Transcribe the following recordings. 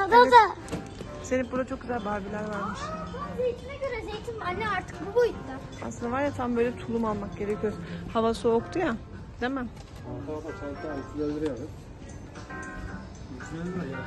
Evet. da. Zeynep burada çok güzel Barbie'ler varmış. Zeytine göre zeytin anne artık bu boyutta. Aslında var ya tam böyle tulum almak gerekiyor. Hava soğuktu ya. Değil mi? Arkadaşlar çanta 350 liraya ver. 350 lira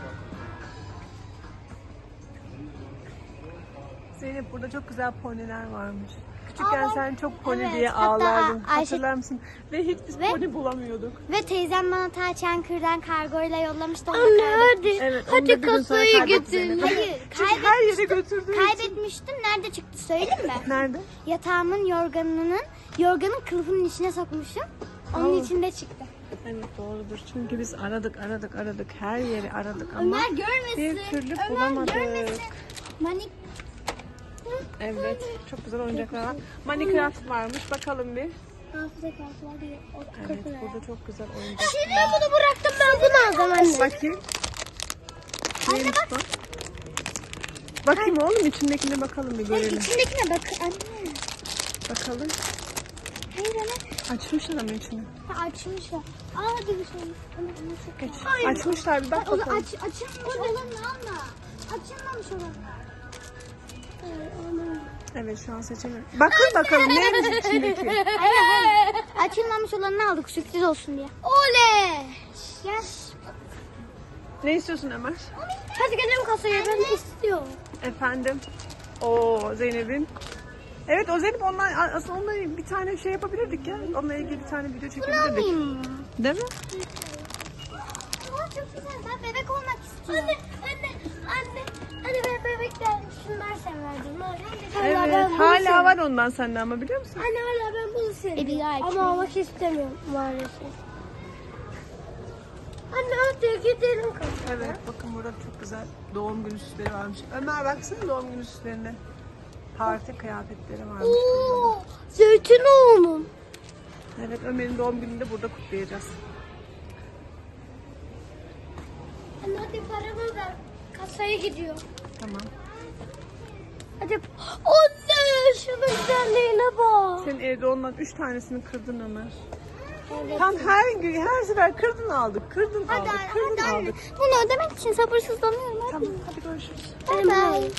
Zeynep burada çok güzel poniler varmış. Küçükken Aa, sen çok pony evet, diye hatta ağlardın. Ayşe- Hatırlar mısın? Ve hiç biz Ve- pony bulamıyorduk. Ve teyzem bana ta Çankırı'dan kargoyla yollamıştı. onu Anne kaybettim. hadi. Evet, onu hadi da bir gün sonra. Zeynep. Hayır, Çünkü kaybet, her yere götürdüğü için. kaybetmiştim. Nerede çıktı söyleyeyim mi? Nerede? Yatağımın yorganının, yorganın kılıfının içine sokmuşum. Onun içinde çıktı. Evet doğrudur. Çünkü biz aradık aradık aradık. Her yeri aradık ama Ömer görmesin. bir türlü Ömer bulamadık. görmesin. Manik. Evet. Çok güzel oyuncaklar var. Minecraft varmış. Bakalım bir. Hafıza kartı diye. O Evet burada çok güzel oyuncak. Şimdi ben bunu bıraktım ben bunu alacağım anne. Bakayım. Neymiş bu? Bakayım oğlum içindekine bakalım bir görelim. İçindekine bak anne. Bakalım. Hayır anne. Açmışlar ama içini. Ha, açmışlar. Aa hadi bir şey. Anne, çok Geç. Hayır. Açmışlar bir bak bakalım. aç, açılmamış olanı alma. Açılmamış olanı. Evet şu an seçelim. Bakın bakalım neymiş içindeki. Hayır hayır. Açılmamış olanını aldık sürpriz olsun diye. Oley. Gel. Ne istiyorsun Ömer? Hadi gidelim kasaya ben istiyorum. Efendim. O Zeynep'in. Evet o Zeynep ondan aslında onunla bir tane şey yapabilirdik ya. Onunla ilgili bir tane video çekebilirdik. Değil mi? Aa, çok güzel. Ben bebek olmak istiyorum. Anne. Hala Evet. Hala var ondan sende ama biliyor musun? Anne hala ben bunu seviyorum. Ama almak istemiyorum maalesef. Anne hadi gidelim kasaya. Evet bakın burada çok güzel doğum günü süsleri varmış. Ömer baksana doğum günü süslerine. Parti kıyafetleri varmış. Oo, Zeytinoğlu'nun. Evet Ömer'in doğum gününü de burada kutlayacağız. Anne hadi paramı ver. Kasaya gidiyor. Tamam. Hadi. Anne şunun güzelliğine bak. Senin evde ondan üç tanesini kırdın Ömer. Tam her gün her sefer kırdın aldık, kırdın Hadi, aldık, hadi, kırdın hadi anne. aldık. Bunu ödemek için sabırsızlanıyorum. Hadi. Tamam hadi görüşürüz. Bye bye.